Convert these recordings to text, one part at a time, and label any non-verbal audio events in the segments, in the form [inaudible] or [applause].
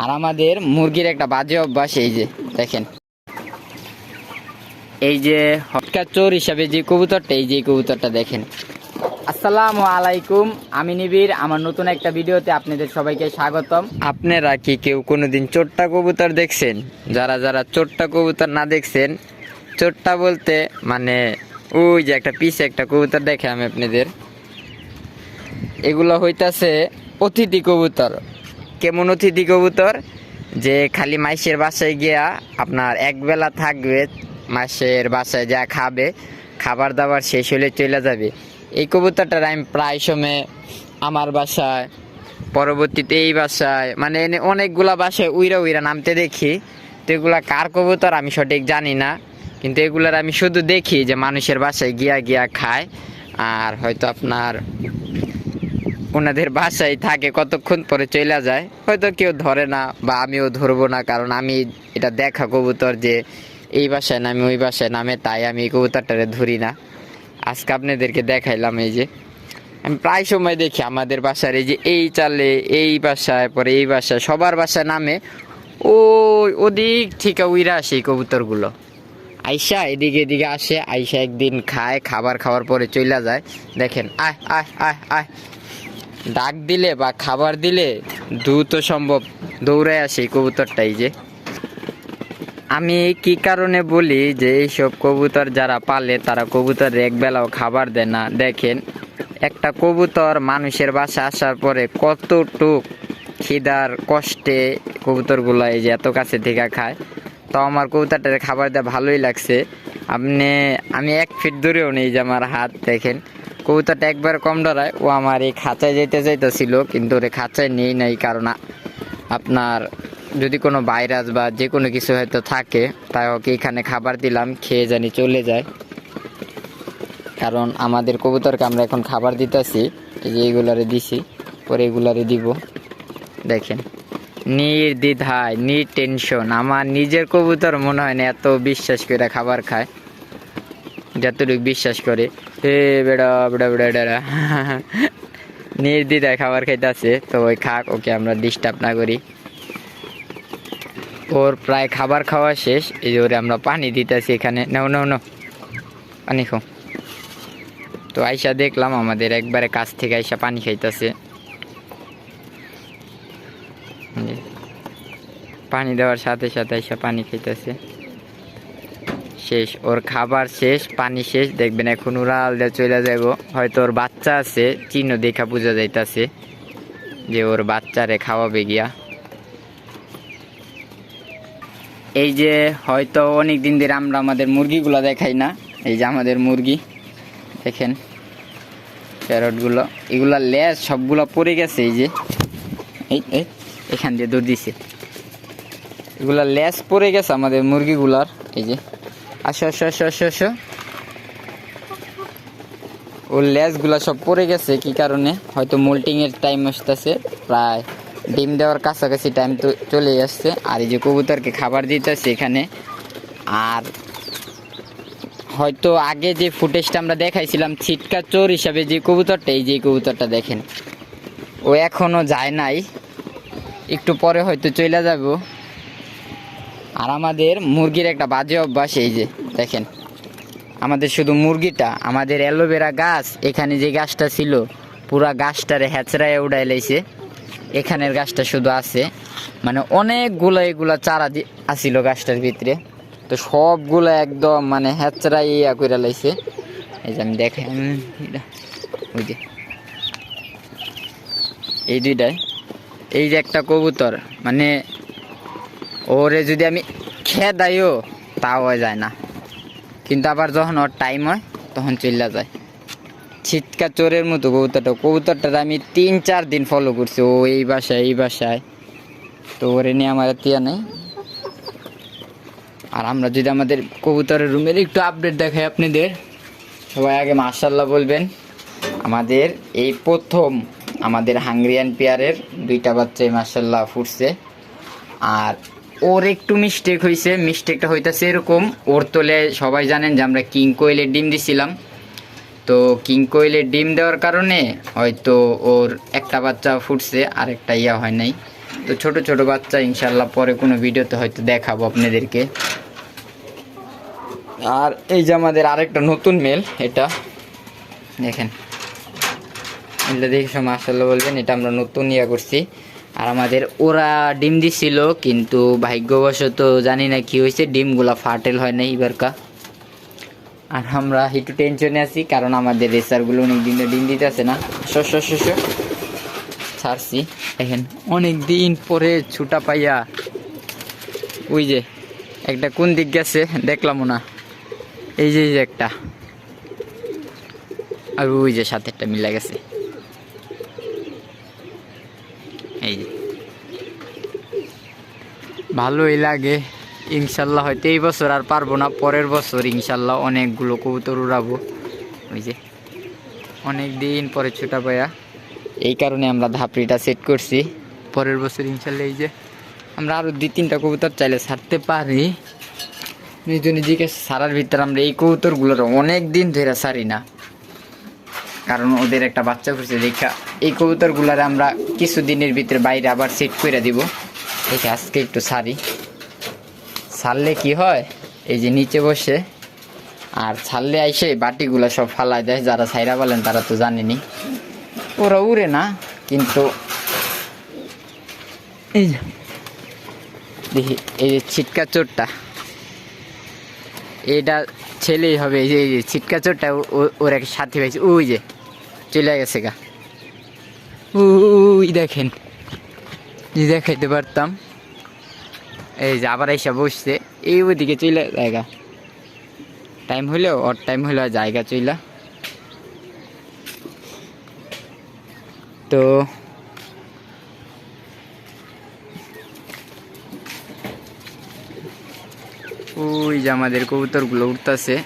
আর আমাদের মুরগির একটা বাজে অভ্যাস এই যে, দেখেন। এই যে হটকা চোর হিসাবে যে কবুতরটা, এই যে কবুতরটা দেখেন। আসসালামু আলাইকুম, আমি নিবির আমার নতুন একটা ভিডিওতে আপনাদের সবাইকে স্বাগতম। আপনারা কি কেউ কোনোদিন চোরটা কবুতর দেখছেন? যারা যারা চোরটা কবুতর না দেখছেন, চোরটা বলতে মানে ওই যে একটা পিছে একটা কবুতর দেখে আমি আপনাদের। এগুলো হইতাছে অতিথি কবুতর। কেমন অতিথি কবুতর? যে খালি মাইসের বাসায় গিয়া আপনার একবেলা থাকবে মাসের বাসায় যা খাবে খাবার দাবার শেষ হলে চলে যাবে। এই কবুতরটার আমি প্রায় সময় আমার বাসায়, পরবর্তীতে এই বাসায় মানে অনেকগুলা বাসায় উইরা উইরা নামতে দেখি। তো এগুলা কার কবুতর আমি সঠিক জানি না, কিন্তু এগুলার আমি শুধু দেখি যে মানুষের বাসায় গিয়া গিয়া খায়, আর হয়তো আপনার ওনাদের বাসায় থাকে, কতক্ষণ পরে চলে যায়, হয়তো কেউ ধরে না বা আমিও ধরবো না, কারণ আমি এটা দেখা কবুতর যে এই বাসায় নামে, ওই বাসায় নামে, তাই আমি এই কবুতরটারে ধরি না। আজকে আপনাদেরকে দেখাইলাম এই যে। আমি প্রায় সময় দেখি আমাদের বাসার এই যে এই চালে, এই বাসায়, পরে এই বাসায়, সবার বাসায় নামে ও ওদিক থেকে উইরা আসে এই কবুতরগুলো। আইসা এদিকে এদিকে আসে, আইসা একদিন খায়, খাবার খাওয়ার পরে চলে যায়। দেখেন আয় আয় আয় আয় ডাক দিলে বা খাবার দিলে দ্রুত সম্ভব দৌড়ে আসে কবুতরটাই যে। আমি কি কারণে বলি যে এইসব কবুতর যারা পালে তারা কবুতর এক বেলাও খাবার দেয় না। দেখেন, একটা কবুতর মানুষের বাসা আসার পরে কতটুক খিদার কষ্টে কবুতরগুলো এই যে এত কাছে থেকে খায়। তো আমার কবুতরটার খাবার দেওয়া ভালোই লাগছে। আপনি, আমি এক ফিট দূরেও নেই যে আমার হাত, দেখেন। কবুতরটা একবার কম ডরায় ও আমার এই খাঁচায় যেতে চাইতেছিল, কিন্তু ওরে খাঁচায় নেই নাই কারণ আপনার যদি কোনো ভাইরাস বা যে কোনো কিছু হয়তো থাকে, তাই ওকে এখানে খাবার দিলাম, খেয়ে জানি চলে যায়। কারণ আমাদের কবুতরকে আমরা এখন খাবার দিতেছি, এই যে এইগুলারে দিছি, পরে এগুলারে দিব। দেখেন, নির্দ্বিধায় টেনশন আমার নিজের কবুতর মনে হয় না এত বিশ্বাস করে খাবার খায়। যতটুকু বিশ্বাস করে। এ বেড়া বেড়া বেড়া বেড়া। [laughs] নির্দ্বিধায় খাবার খাইতেছে, তো ওই খাক, ওকে আমরা ডিস্টার্ব না করি। ওর প্রায় খাবার খাওয়া শেষ, এই ওরে আমরা পানি দিতেছি এখানে। নাও নাও নাও। পানি খাও। তো আইসা দেখলাম আমাদের একবারে কাছ থেকে আইসা পানি খাইতেছে। পানি দেওয়ার সাথে সাথে আইসা পানি খাইতেছে। শেষ, ওর খাবার শেষ, পানি শেষ। দেখবেন এখন ওরা দিয়ে চলে যাব হয়তো ওর বাচ্চা আছে, চিহ্ন দেখা বোঝা যাইতাছে যে ওর বাচ্চারে খাওয়াবে গিয়া। এই যে হয়তো অনেক দিন ধরে আমরা আমাদের মুরগিগুলো দেখাই না, এই যে আমাদের মুরগি, দেখেন প্যারটগুলো, এগুলা লেজ সবগুলো পড়ে গেছে এই যে। এই, এখান দিয়ে দৌড় দিছে। এগুলা লেজ পড়ে গেছে আমাদের মুরগিগুলার। আসো আসো আসো আসো আসো। ওর লেজগুলা সব পড়ে গেছে, কি কারণে? হয়তো মোল্টিং এর টাইম আসতেছে, প্রায় ডিম দেওয়ার কাছাকাছি টাইম তো চলে আসছে। আর এই যে কবুতরকে খাবার দিতেছে এখানে। আর হয়তো আগে যে ফুটেজটা আমরা দেখাইছিলাম, ছিটকা চোর হিসাবে যে কবুতরটা, এই যে কবুতরটা দেখেন। ও এখনও যায় নাই। একটু পরে হয়তো চলে যাব। আর আমাদের মুরগির একটা বাজে অভ্যাস এই যে দেখেন। আমাদের শুধু মুরগিটা আমাদের অ্যালোভেরা গাছ এখানে যে গাছটা ছিল পুরা গাছটারে হ্যাচড়ায় উড়াই লাইছে। এখানের গাছটা শুধু আছে। মানে অনেকগুলো এগুলা চারা আসিল গাছটার ভিতরে। তো সবগুলো একদম মানে হ্যাচড়াই ইয়া করে লাইছে। এই যে আমি এটা, ওই যে। এই দুইটাই। এই যে একটা কবুতর মানে ওরে যদি আমি খেয়ে দাইও তাও যায় না। কিন্তু আবার যখন ওর টাইম হয়, তখন চলে যায়। ছিটকা চোরের মতো কবুতরটা কবুতরটা আমি তিন, চার দিন ফলো করছি। ও এই বাসায় এই বাসায়। তো ওরে নিয়ে আমার তিয়া নেই। আর আমরা যদি আমাদের কবুতরের রুমের একটু আপডেট দেখাই আপনাদের। সবাই আগে মার্শাল্লাহ বলবেন, আমাদের এই প্রথম আমাদের হাঙ্গরিয়ান পেয়ারের দুইটা বাচ্চাই মার্শাল্লাহ ফুটছে। আর ওর একটু মিস্টেক হয়েছে মিস্টেকটা হইতেছে এরকম। ওর তোলে সবাই জানেন যে আমরা কিং কোয়েলের ডিম দিছিলাম। তো কিং কোয়েলের ডিম দেওয়ার কারণে হয়তো ওর একটা বাচ্চা ফুটছে আর একটা ইয়া হয় নাই। তো ছোট ছোট বাচ্চা ইনশাল্লাহ পরে কোনো ভিডিওতে হয়তো দেখাবো আপনাদেরকে। আর এই যে আমাদের আরেকটা নতুন মেল এটা দেখেন। এটা দেখে আসলে বলবেন, এটা আমরা নতুন ইয়া করছি। আর আমাদের ওরা ডিম দিছিল, কিন্তু ভাগ্যবশত জানি না কি হয়েছে, ডিমগুলা ফাটেল হয় না এবারকা। আর আমরা একটু টেনশনে আছি, কারণ আমাদের রেসারগুলো অনেক দিন ডিম দিতে আছে না শস্য শস্য ছাড়ছি। এখন অনেক দিন পরে ছুটা পাইয়া ওই যে একটা কোন দিক গেছে, দেখলামও না। এই যে একটা। আর ওই যে সাথে একটা মিলা গেছে এই যে ভালোই লাগে। ইনশাল্লাহ হয়তো এই বছর আর পারব না, পরের বছর ইনশাল্লাহ অনেকগুলো কবুতর উড়াবো। ওই যে, অনেক দিন পরে ছোটা পায়া। এই কারণে আমরা ধাপড়িটা সেট করছি। পরের বছর ইনশাল্লাহ এই যে, আমরা আরও দুই তিনটা কবুতর চাইলে ছাড়তে পারি। নিজনে নিজেকে সারার ভিতরে আমরা এই কবুতরগুলোর অনেক দিন ধরে সারি না। কারণ ওদের একটা বাচ্চা করছে দেখা। এই কবুতরগুলোর আমরা কিছু দিনের ভিতরে বাইরে আবার সেট করে দিব। দেখে আজকে একটু সারি ছাড়লে কি হয়? এই যে নিচে বসে। আর ছাড়লে আইসে বাটিগুলো সব ফালাই দেয়। যারা সাইরা বলেন, তারা তো জানেনি। ওরা উড়ে না, কিন্তু এই দেখি, এই যে ছিটকা চোরটা। এটা ছেলেই হবে। এই যে এই যে ছিটকা চোরটা ওর এক সাথী পাইছে। ওই যে, চলে গেছে গা। ওই দেখেন। যদি দেখাইতে পারতাম। এই যে আবার এসে বসছে। এই ওদিকে চলে জায়গা। টাইম হলেও ওর টাইম হলেও জায়গা চইলা। তো, ওই যে আমাদের কবুতরগুলো উঠতেছে।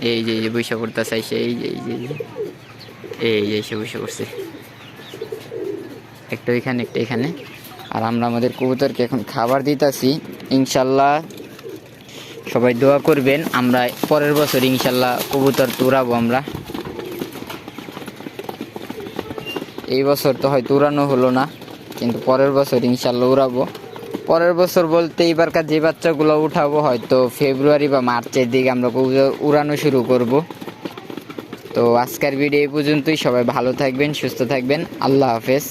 এই যে যে এই যে এই যে এই যে এই যে এসে বৈশা করছে একটা এখানে একটা এখানে। আর আমরা আমাদের কবুতরকে এখন খাবার দিতেছি। ইনশাল্লাহ সবাই দোয়া করবেন, আমরা পরের বছর ইনশাল্লাহ কবুতর তুরাবো আমরা। এই বছর তো হয়তো উড়ানো হলো না, কিন্তু পরের বছর ইনশাল্লাহ উড়াবো। পরের বছর বলতে এবারকার যে বাচ্চাগুলো উঠাবো হয়তো ফেব্রুয়ারি বা মার্চের দিকে আমরা কবুতর উড়ানো শুরু করব। তো আজকের ভিডিও এই পর্যন্তই, সবাই ভালো থাকবেন, সুস্থ থাকবেন, আল্লাহ হাফেজ।